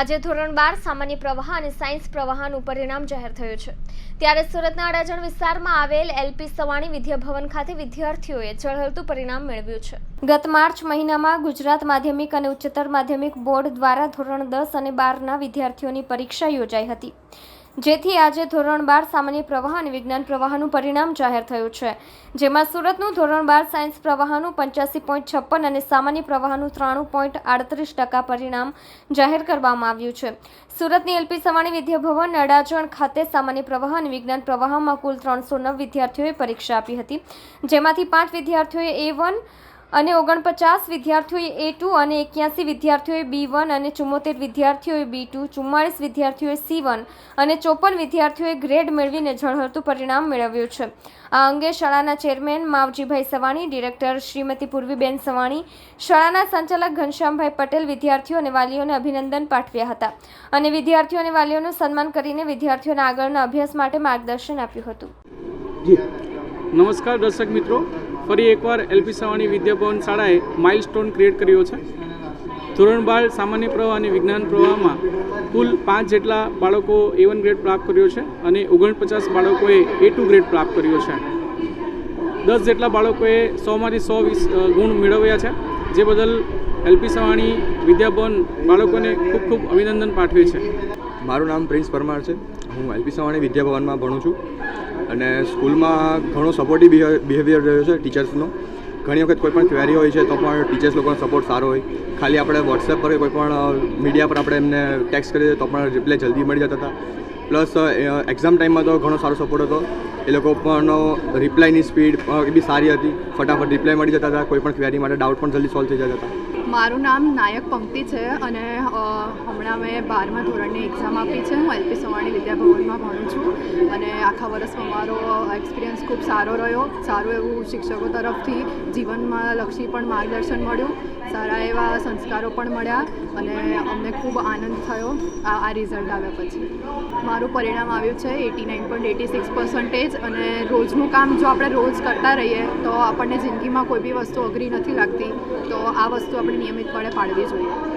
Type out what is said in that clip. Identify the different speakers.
Speaker 1: આજે ધોરણ બાર સામાન્ય પ્રવાહ અને સાયન્સ પ્રવાહનું પરિણામ જાહેર થયું છે. ત્યારે સુરતના અડાજણ વિસ્તારમાં આવેલ એલપી સવાણી વિદ્યાભવન ખાતે વિદ્યાર્થીઓએ ઝળહળતું પરિણામ મેળવ્યું છે. ગત માર્ચ મહિનામાં ગુજરાત માધ્યમિક અને ઉચ્ચતર માધ્યમિક બોર્ડ દ્વારા ધોરણ દસ અને બારના વિદ્યાર્થીઓની પરીક્ષા યોજાઈ હતી. જેથી આજે ધોરણ બાર સામાન્ય પ્રવાહ અને વિજ્ઞાન પ્રવાહનું પરિણામ જાહેર થયું છે. જેમાં સુરતનું ધોરણ બાર સાયન્સ પ્રવાહનું પંચ્યાસી પોઈન્ટ છપ્પન અને સામાન્ય પ્રવાહનું ત્રાણું પોઈન્ટ આડત્રીસ ટકા પરિણામ જાહેર કરવામાં આવ્યું છે. સુરતની એલપી સવાણી વિદ્યાભવન અડાજણ ખાતે સામાન્ય પ્રવાહ અને વિજ્ઞાન પ્રવાહમાં કુલ ત્રણસો નવ વિદ્યાર્થીઓએ પરીક્ષા આપી હતી. જેમાંથી પાંચ વિદ્યાર્થીઓએ એ વન અને ઓગણપચાસ વિદ્યાર્થીઓએ એ ટુ અને એક્યાસી વિદ્યાર્થીઓએ બી વન અને ચુમ્મોતેર વિદ્યાર્થીઓએ બી ટુ, ચુમ્માળીસ વિદ્યાર્થીઓએ સી વન અને ચોપન વિદ્યાર્થીઓએ ગ્રેડ મેળવીને ઝળહળતું પરિણામ મેળવ્યું છે. આ અંગે શાળાના ચેરમેન માવજીભાઈ સવાણી, ડિરેક્ટર શ્રીમતી પૂર્વીબેન સવાણી, શાળાના સંચાલક ઘનશ્યામભાઈ પટેલ વિદ્યાર્થીઓ અને વાલીઓને અભિનંદન પાઠવ્યા હતા અને વિદ્યાર્થીઓ અને વાલીઓનું સન્માન કરીને વિદ્યાર્થીઓના આગળના અભ્યાસ માટે માર્ગદર્શન આપ્યું હતું.
Speaker 2: નમસ્કાર દર્શક મિત્રો. ફરી એકવાર એલપી સવાણી વિદ્યાભવન શાળાએ માઇલસ્ટોન ક્રિએટ કર્યો છે. ધોરણ બાર સામાન્ય પ્રવાહ અને વિજ્ઞાન પ્રવાહમાં કુલ પાંચ જેટલા બાળકો એ વન ગ્રેડ પ્રાપ્ત કર્યો છે અને ઓગણપચાસ બાળકોએ એ ટુ ગ્રેડ પ્રાપ્ત કર્યો છે. દસ જેટલા બાળકોએ સોમાંથી સો વીસ ગુણ મેળવ્યા છે, જે બદલ એલપી સવાણી વિદ્યાભવન બાળકોને ખૂબ ખૂબ અભિનંદન પાઠવે છે.
Speaker 3: મારું નામ પ્રિન્સ પરમાર છે. હું એલપી સવાણી વિદ્યાભવનમાં ભણું છું. અને સ્કૂલમાં ઘણો સપોર્ટિવ બિહેવિયર રહ્યો છે ટીચર્સનો. ઘણી વખત કોઈ પણ ક્વેરી હોય છે તો પણ ટીચર્સ લોકોનો સપોર્ટ સારો હોય. ખાલી આપણે વોટ્સએપ પર કોઈ પણ મીડિયા પર આપણે એમને ટેક્સ કરીએ તો પણ રિપ્લાય જલ્દી મળી જતા હતા. પ્લસ એક્ઝામ ટાઈમમાં તો ઘણો સારો સપોર્ટ હતો. એ લોકો પણ રિપ્લાયની સ્પીડ એ બી સારી હતી. ફટાફટ રિપ્લાય મળી જતા હતા. કોઈ પણ ક્વેરી માટે ડાઉટ પણ જલ્દી સોલ્વ થઈ જતા હતા.
Speaker 4: મારું નામ નાયક પંક્તિ છે અને હમણાં મેં બારમા ધોરણની એક્ઝામ આપી છે. હું એલપી સવાણી વિદ્યાભવનમાં ભણું છું અને આખા વર્ષમાં મારો એક્સપિરિયન્સ ખૂબ સારો રહ્યો. સારું એવું શિક્ષકો તરફથી જીવનમાં લક્ષી પણ માર્ગદર્શન મળ્યું. સારા એવા સંસ્કારો પણ મળ્યા અને અમને ખૂબ આનંદ થયો આ આ રિઝલ્ટ આવ્યા પછી. મારું પરિણામ આવ્યું છે eighty nine point eighty six percentage અને રોજનું કામ જો આપણે રોજ કરતા રહીએ, તો આપણને જિંદગીમાં કોઈ બી વસ્તુ અઘરી નથી લાગતી, તો આ વસ્તુ આપણે નિયમિતપણે પાડવી જોઈએ.